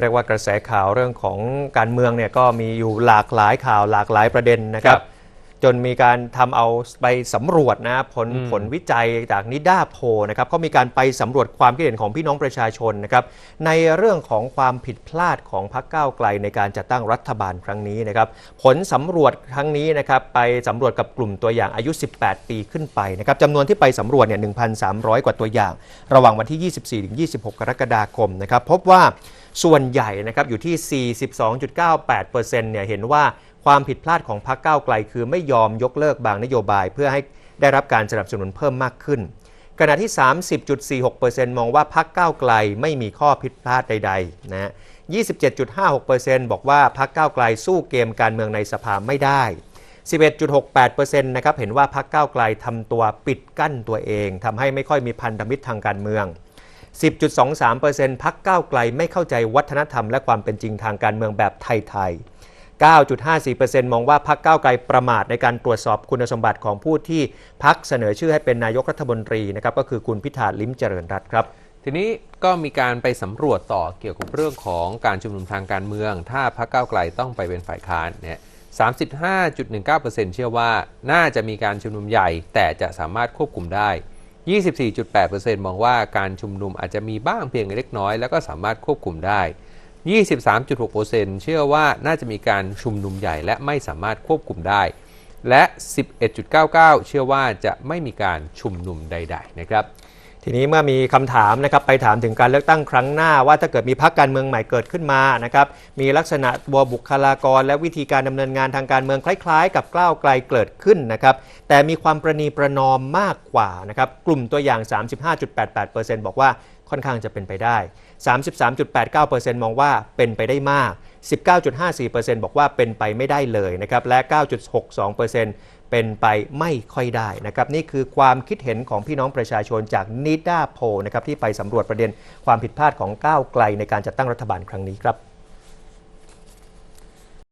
เรียกว่ากระแสข่าวเรื่องของการเมืองเนี่ยก็มีอยู่หลากหลายข่าวหลากหลายประเด็นนะครับรบ จนมีการทำเอาไปสำรวจนะผลอืมผลวิจัยจากนิด้าโพลนะครับก็มีการไปสำรวจความคิดเห็นของพี่น้องประชาชนนะครับในเรื่องของความผิดพลาดของพรรคก้าวไกลในการจัดตั้งรัฐบาลครั้งนี้นะครับผลสำรวจครั้งนี้นะครับไปสำรวจกับกลุ่มตัวอย่างอายุ 18 ปีขึ้นไปนะครับจำนวนที่ไปสำรวจเนี่ย 1,300 กว่าตัวอย่าง ระหว่างวันที่ 24-26 กรกฎาคมนะครับพบว่าส่วนใหญ่นะครับอยู่ที่ 42.98%เนี่ยเห็นว่า ความผิดพลาดของพรรคก้าวไกล คือไม่ยอมยกเลิกบางนโยบาย เพื่อให้ได้รับการสนับสนุนเพิ่มมากขึ้น ขณะที่ 30.46%มองว่าพรรคก้าวไกลไม่มีข้อผิดพลาดใดๆนะฮะ27.56%บอกว่าพรรคก้าวไกลสู้เกมการเมืองในสภาไม่ได้ 11.68%นะครับเห็นว่าพรรคก้าวไกลทำตัวปิดกั้นตัวเองทำให้ไม่ค่อยมีพันธมิตรทางการเมือง 10.23%พักก้าวไกลไม่เข้าใจวัฒนธรรมและความเป็นจริงทางการเมืองแบบไทยๆ 9.54%มองว่าพักก้าวไกลประมาทในการตรวจสอบคุณสมบัติของผู้ที่พักเสนอชื่อให้เป็นนายกรัฐมนตรีนะครับก็คือคุณพิธาลิ้มเจริญรัตน์ครับทีนี้ก็มีการไปสำรวจต่อเกี่ยวกับเรื่องของการชุมนุมทางการเมือง ถ้าพรรคก้าวไกลต้องไปเป็นฝ่ายค้านเนี่ย35.19%เชื่อว่าน่าจะมีการชุมนุมใหญ่ แต่จะสามารถควบคุมได้ 24.8%มองว่าการชุมนุมอาจจะมีบ้างเพียงเล็กน้อย แล้วก็สามารถควบคุมได้ 23.6%เชื่อว่าน่าจะมีการชุมนุมใหญ่และไม่สามารถควบคุมได้ และ 11.99 เชื่อว่าจะไม่มีการชุมนุมใด ๆ นะครับ ทีนี้เมื่อมีคำถามนะครับไปถามถึงการเลือกตั้งครั้งหน้า ว่าถ้าเกิดมีพรรคการเมืองใหม่เกิดขึ้นมานะครับมีลักษณะตัวบุคลากร และวิธีการดำเนินงานทางการเมืองคล้ายๆ กับกล้าวไกลเกิดขึ้นนะครับแต่มีความประนีประนอมมากกว่านะครับกลุ่มตัวอย่าง 35.88%บอกว่าค่อนข้างจะเป็นไปได้ 33.89%มองว่าเป็นไปได้มาก 19.54%บอกว่าเป็นไปไม่ได้เลยนะครับและ 9.62% เป็นไปไม่ค่อยได้นะครับนี่คือความคิดเห็นของพี่น้องประชาชนจากนิด้าโพนะครับที่ไปสำรวจประเด็นความผิดพลาดของก้าวไกลในการจัดตั้งรัฐบาลครั้งนี้ครับ